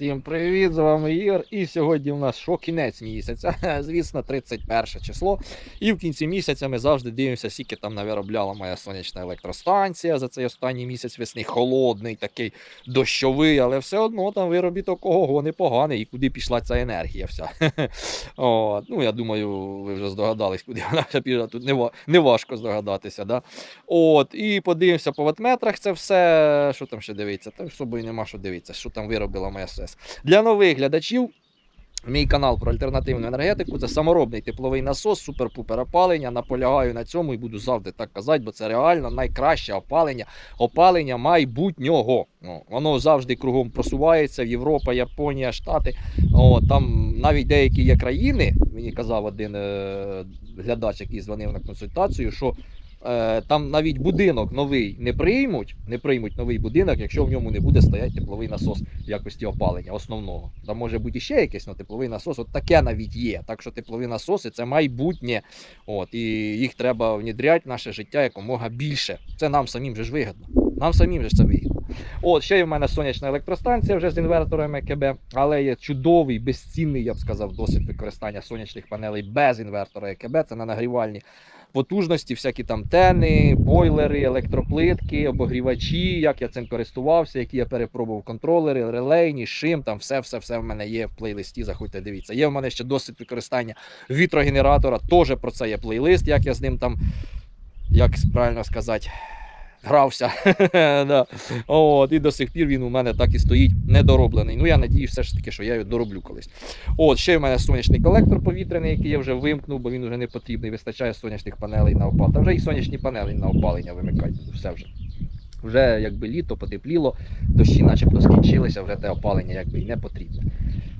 Всім привіт, з вами Ігор. І сьогодні у нас що кінець місяця, звісно, 31 число. І в кінці місяця ми завжди дивимося, скільки там навиробляла моя сонячна електростанція за цей останній місяць весни. Холодний, такий дощовий, але все одно там виробіток ого непоганий. І куди пішла ця енергія вся. От. Ну, я думаю, ви вже здогадались, куди вона пішла. Тут не, не важко здогадатися. Да? От, і подивимося по ватметрах це все. Що там ще дивиться? Та собою нема що дивитися, що там виробила моя СЕС. Для нових глядачів. Мій канал про альтернативну енергетику це саморобний тепловий насос, супер-пупер опалення. Наполягаю на цьому і буду завжди так казати, бо це реально найкраще опалення, опалення майбутнього. Ну, воно завжди кругом просувається. Європа, Японія, Штати. О, там навіть деякі є країни. Мені казав один е, глядач, який дзвонив на консультацію, що там навіть будинок новий не приймуть, не приймуть новий будинок, якщо в ньому не буде стояти тепловий насос в якості опалення основного. Там може бути ще якийсь ну, тепловий насос, от таке навіть є. Так що теплові насоси це майбутнє. От, і їх треба внідряти в наше життя якомога більше. Це нам самим же ж вигідно. Нам самим же це вигідно. От, ще є в мене сонячна електростанція вже з інвертором ЕКБ, але є чудовий, безцінний, я б сказав, досвід використання сонячних панелей без інвертора ЕКБ. Це на нагрівальні потужності, всякі там тени, бойлери, електроплитки, обогрівачі, як я цим користувався, які я перепробував контролери, релейні, шим, там все, все, все в мене є в плейлисті. Заходьте, дивіться. Є в мене ще досвід використання вітрогенератора. Теж про це є плейлист, як я з ним там, як правильно сказати. Грався. да. От, і до сих пір він у мене так і стоїть недороблений. Ну, я надіюсь, все ж таки, що я його дороблю колись. От, ще в мене сонячний колектор повітряний, який я вже вимкнув, бо він вже не потрібний. Вистачає сонячних панелей на опалення. Та вже і сонячні панелі на опалення вимикають. Все вже. Вже якби літо потепліло, дощі начебто скінчилися, вже те опалення якби і не потрібне.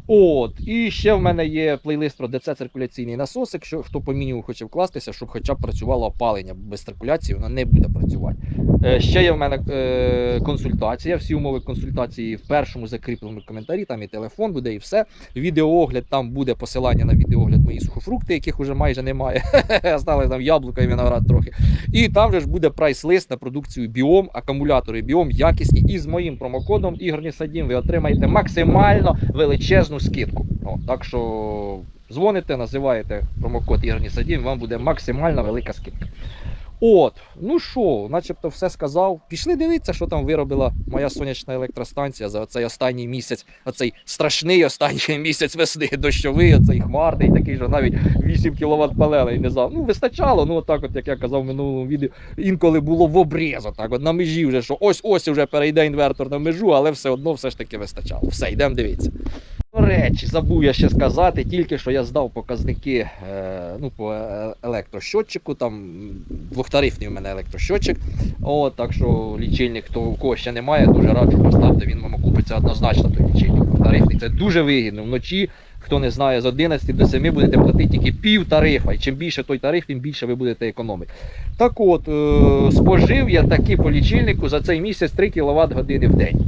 От, і ще в мене є плейлист про ДЦ циркуляційний насос. Якщо хто по мінімуму хоче вкластися, щоб хоча б працювало опалення. Без циркуляції воно не буде працювати. Е, ще є в мене е, консультація. Всі умови консультації в першому закріпленому коментарі. Там і телефон буде, і все. Відеоогляд, там буде посилання на відеоогляд мої сухофрукти, яких уже майже немає. Стали там яблука і виноград трохи. І там же ж буде прайс-лист на продукцію біом, акумулятори біом якісні. І з моїм промокодом Ігор Садім ви отримаєте максимально величезну скидку. О, так що дзвоните, називаєте промокод Ігор Садім, вам буде максимально велика скидка. От, ну що, начебто все сказав. Пішли дивитися, що там виробила моя сонячна електростанція за цей останній місяць, оцей страшний останній місяць весни, дощовий, оцей хмарний, такий, що навіть 8 кВт панелей не зав. Ну, вистачало, ну отак, от, як я казав в минулому відео, інколи було в обріз, отак, от на межі вже, що ось ось вже перейде інвертор на межу, але все одно все ж таки вистачало. Все, йдемо дивитися. До речі, забув я ще сказати, тільки що я здав показники е, ну, по е- електрощотчику. Там двохтарифний у мене електрощотчик. О, так що лічильник, хто у кого ще немає, дуже раджу поставити, він вам окупиться однозначно той лічильник. Двохтарифний. Це дуже вигідно. Вночі, хто не знає, з 11 до 7 будете платити тільки пів тарифа. І чим більше той тариф, тим більше ви будете економити. Так от, е- спожив я таки по лічильнику за цей місяць 3 кВт години в день.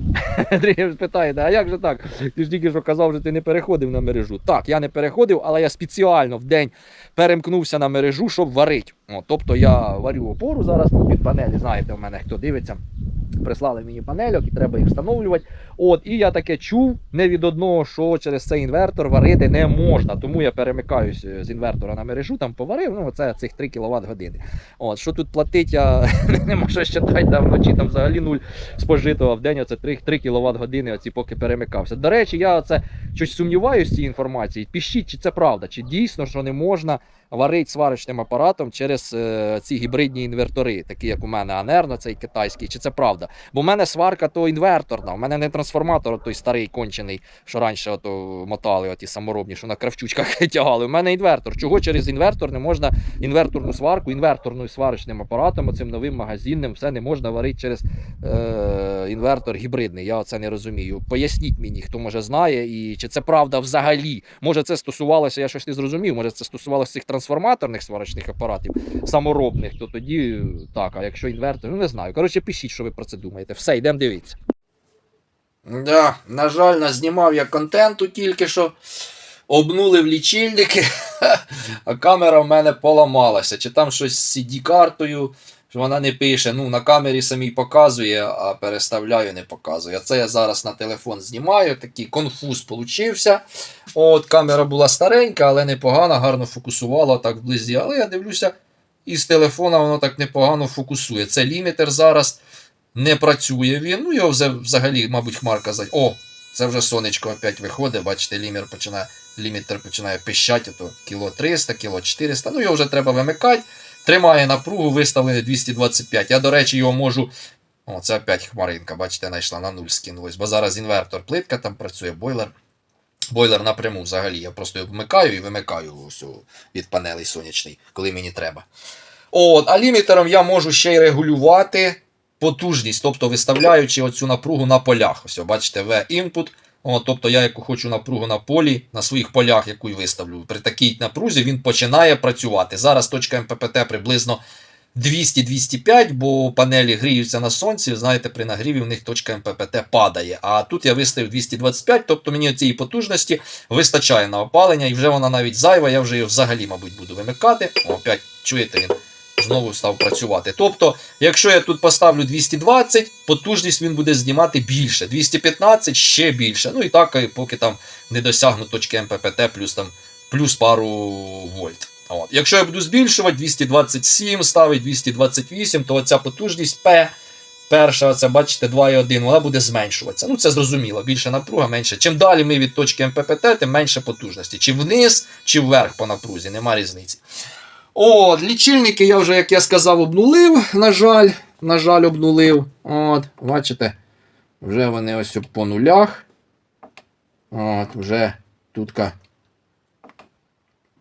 Питає, а як же так? Ти ж тільки що казав, що ти не переходив на мережу. Так, я не переходив, але я спеціально в день перемкнувся на мережу, щоб варити. Тобто я варю опору зараз під панелі. Знаєте, в мене хто дивиться. Прислали мені панельок і треба їх встановлювати. От, і я таке чув не від одного, що через цей інвертор варити не можна. Тому я перемикаюсь з інвертора на мережу, там поварив, ну це цих 3 кВт години. От, що тут платить, я не можу считати, да, вночі там взагалі нуль спожитого, в день оце 3, 3 кВт години, оці поки перемикався. До речі, я це щось сумніваюся в цій інформації. Пишіть, чи це правда, чи дійсно, що не можна варити сварочним апаратом через е, ці гібридні інвертори, такі як у мене Анерно, цей китайський, чи це правда? Бо в мене сварка то інверторна, у мене не трансформатор, той старий кончений, що раніше ото мотали, оті саморобні, що на кравчучках тягали. У мене інвертор. Чого через інвертор не можна інверторну сварку, інверторною сварочним апаратом, оцим новим магазинним, все не можна варити через е, інвертор гібридний. Я це не розумію. Поясніть мені, хто може знає, і чи це правда взагалі. Може, це стосувалося, я щось не зрозумів. Може, це стосувалося цих трансформаторних сварочних апаратів саморобних, то тоді так. А якщо інвертор, ну не знаю. Коротше, пишіть, що ви про це думаєте. Все, йдемо дивитися. Да, на жаль, назнімав я контенту тільки що. Обнулив лічильники, а камера в мене поламалася. Чи там щось з CD-картою, що вона не пише. Ну, на камері самій показує, а переставляю, не показує. Це я зараз на телефон знімаю, такий конфуз получився. От, камера була старенька, але непогана, гарно фокусувала так вблизі. Але я дивлюся, і з телефона воно так непогано фокусує. Це лімітер зараз не працює він. Ну, його вза- взагалі, мабуть, хмарка за. О! Це вже сонечко опять виходить. Бачите, лімітер починає, лімітер починає пищати, то кіло 300, кіло 400. Ну, його вже треба вимикати. Тримає напругу, виставлений 225. Я, до речі, його можу. О, це опять хмаринка, бачите, знайшла на нуль скинулась. Бо зараз інвертор, плитка там працює, бойлер. Бойлер напряму взагалі. Я просто його вмикаю і вимикаю ось від панелей сонячний, коли мені треба. От, а лімітером я можу ще й регулювати потужність, тобто виставляючи оцю напругу на полях. Ось, бачите, V-input. От, тобто я яку хочу напругу на полі, на своїх полях, яку й виставлю. При такій напрузі він починає працювати. Зараз точка МППТ приблизно 200-205, бо панелі гріються на сонці. Знаєте, при нагріві в них точка МППТ падає. А тут я виставив 225, тобто мені цієї потужності вистачає на опалення, і вже вона навіть зайва, я вже її взагалі, мабуть, буду вимикати. О, опять чуєте, він знову став працювати. Тобто, якщо я тут поставлю 220, потужність він буде знімати більше. 215 ще більше. Ну і так, поки там не досягну точки МППТ, плюс там плюс пару вольт. От. Якщо я буду збільшувати 227, ставить 228, то оця потужність P. Перша, оце, бачите, 2,1, вона буде зменшуватися. Ну, це зрозуміло, більше напруга, менше. Чим далі ми від точки МППТ, тим менше потужності. Чи вниз, чи вверх по напрузі, нема різниці. От, лічильники я вже, як я сказав, обнулив, на жаль. На жаль, обнулив. От, бачите, вже вони ось по нулях. От, вже тутка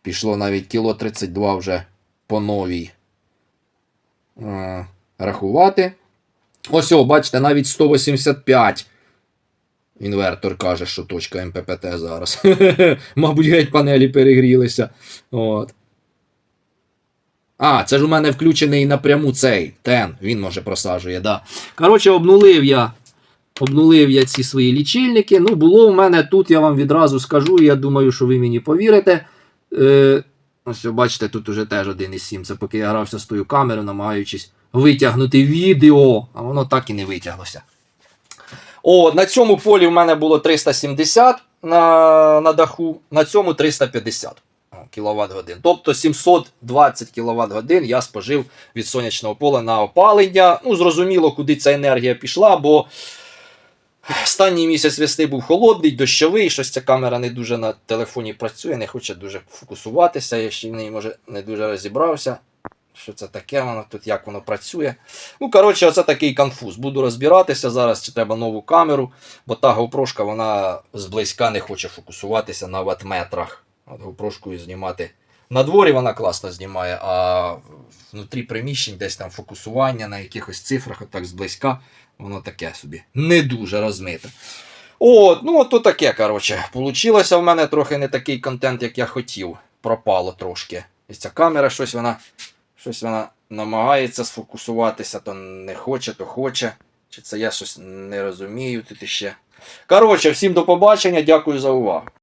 пішло навіть кіло 32 вже по новій е, рахувати. Ось, о, бачите, навіть 185. Інвертор каже, що точка МППТ зараз. Мабуть, геть панелі перегрілися. От. А, це ж у мене включений напряму цей тен. Він може просаджує, да. Коротше, обнулив я. Обнулив я ці свої лічильники. Ну, було в мене тут, я вам відразу скажу, я думаю, що ви мені повірите. Е, ось, бачите, тут уже теж 1,7. Це поки я грався з тою камерою, намагаючись витягнути відео, а воно так і не витяглося. О, на цьому полі в мене було 370 на, на даху, на цьому 350 кВт годин. Тобто 720 кВт годин я спожив від сонячного поля на опалення. Ну, зрозуміло, куди ця енергія пішла, бо останній місяць весни був холодний, дощовий, щось ця камера не дуже на телефоні працює, не хоче дуже фокусуватися. Я ще в неї може не дуже розібрався. Що це таке, воно тут як воно працює. Ну, коротше, оце такий конфуз. Буду розбиратися зараз, чи треба нову камеру, бо та GoPro, вона зблизька не хоче фокусуватися на ватметрах. От знімати. На дворі вона класно знімає, а внутрі приміщень десь там фокусування на якихось цифрах, отак зблизька, воно таке собі. Не дуже розмите. От, ну то таке, коротше. Получилося в мене трохи не такий контент, як я хотів. Пропало трошки. І ця камера щось вона. Щось вона намагається сфокусуватися, то не хоче, то хоче. Чи це я щось не розумію тут іще. Коротше, всім до побачення, дякую за увагу.